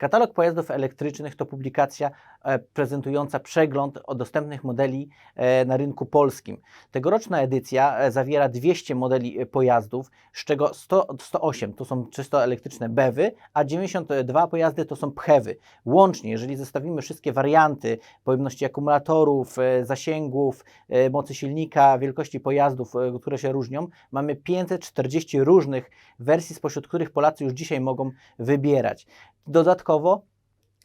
Katalog pojazdów elektrycznych to publikacja e, prezentująca przegląd dostępnych modeli e, na rynku polskim. Tegoroczna edycja e, zawiera 200 modeli pojazdów, z czego 100, 108 to są czysto elektryczne BEWy, a 92 pojazdy to są PHEWy. Łącznie, jeżeli zestawimy wszystkie warianty pojemności akumulatorów, zasięgów, mocy silnika, wielkości pojazdów, które się różnią, mamy 540 różnych wersji, spośród których Polacy już dzisiaj mogą wybierać. Dodatkowo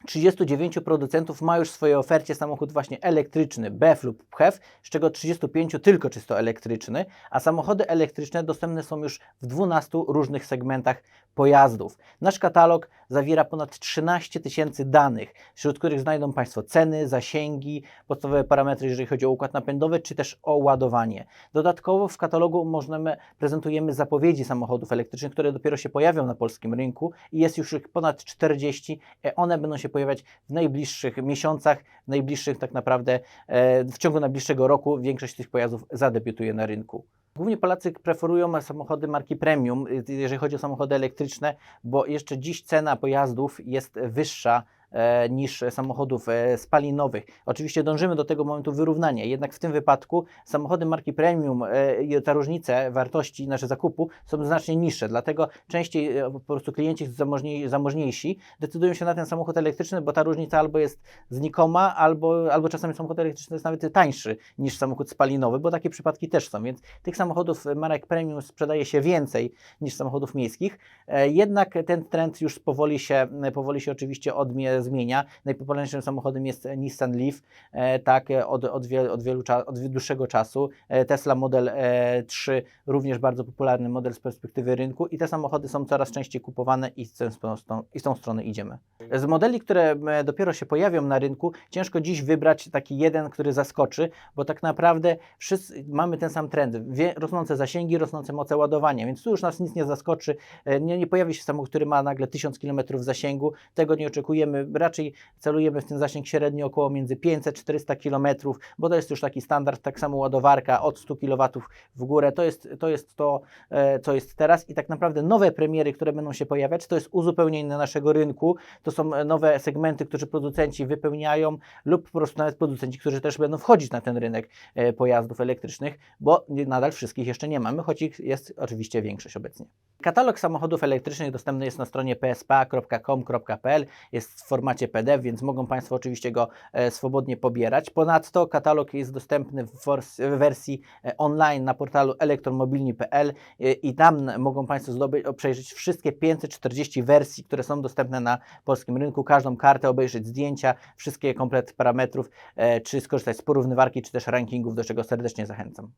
39 producentów ma już w swojej ofercie samochód właśnie elektryczny BEF lub PHEV, z czego 35 tylko czysto elektryczny, a samochody elektryczne dostępne są już w 12 różnych segmentach pojazdów. Nasz katalog zawiera ponad 13 tysięcy danych, wśród których znajdą Państwo ceny, zasięgi, podstawowe parametry, jeżeli chodzi o układ napędowy, czy też o ładowanie. Dodatkowo w katalogu możemy, prezentujemy zapowiedzi samochodów elektrycznych, które dopiero się pojawią na polskim rynku i jest już ich ponad 40. E, One będą się pojawiać w najbliższych miesiącach, w najbliższych tak naprawdę, e, w ciągu najbliższego roku większość tych pojazdów zadebiutuje na rynku. Głównie Polacy preferują samochody marki premium, y, jeżeli chodzi o samochody elektryczne, bo jeszcze dziś cena pojazdów jest wyższa e, niż samochodów e, spalinowych. Oczywiście dążymy do tego momentu wyrównania, jednak w tym wypadku samochody marki premium e, i ta różnice wartości naszego zakupu są znacznie niższe, dlatego częściej e, po prostu klienci zamożniej, zamożniejsi decydują się na ten samochód elektryczny, bo ta różnica albo jest znikoma, albo, albo czasami samochód elektryczny jest nawet tańszy niż samochód spalinowy, bo takie przypadki też są, więc tych samochodów marek premium sprzedaje się więcej niż samochodów miejskich, e, jednak ten trend już powoli się, powoli się oczywiście odmie, zmienia. Najpopularniejszym samochodem jest Nissan Leaf, e, tak, e, od, od, wiel, od, wielu od dłuższego czasu. E, Tesla Model e, 3, również bardzo popularny model z perspektywy rynku i te samochody są coraz częściej kupowane i z, i z tą stronę idziemy. Z modeli, które dopiero się pojawią na rynku, ciężko dziś wybrać taki jeden, który zaskoczy, bo tak naprawdę wszyscy mamy ten sam trend. Wie, rosnące zasięgi, rosnące moce ładowania, więc tu już nas nic nie zaskoczy. Nie, nie pojawi się samochód, który ma nagle 1000 km zasięgu. Tego nie oczekujemy. Raczej celujemy w ten zasięg średnio około między 500-400 km, bo to jest już taki standard. Tak samo ładowarka od 100 kW w górę. To jest to, jest to e, co jest teraz i tak naprawdę nowe premiery, które będą się pojawiać, to jest uzupełnienie naszego rynku. To są e, nowe segmenty, które producenci wypełniają lub po prostu nawet producenci, którzy też będą wchodzić na ten rynek e, pojazdów elektrycznych, bo nadal wszystkich jeszcze nie mamy, choć ich jest oczywiście większość obecnie. Katalog samochodów elektrycznych dostępny jest na stronie pspa.com.pl, jest formacie PDF, więc mogą Państwo oczywiście go e, swobodnie pobierać. Ponadto katalog jest dostępny w, wersji e, online na portalu elektromobilni.pl e, i tam mogą Państwo zdobyć, przejrzeć wszystkie 540 wersji, które są dostępne na polskim rynku, każdą kartę, obejrzeć zdjęcia, wszystkie komplet parametrów, czy skorzystać z porównywarki, czy też rankingów, do czego serdecznie zachęcam.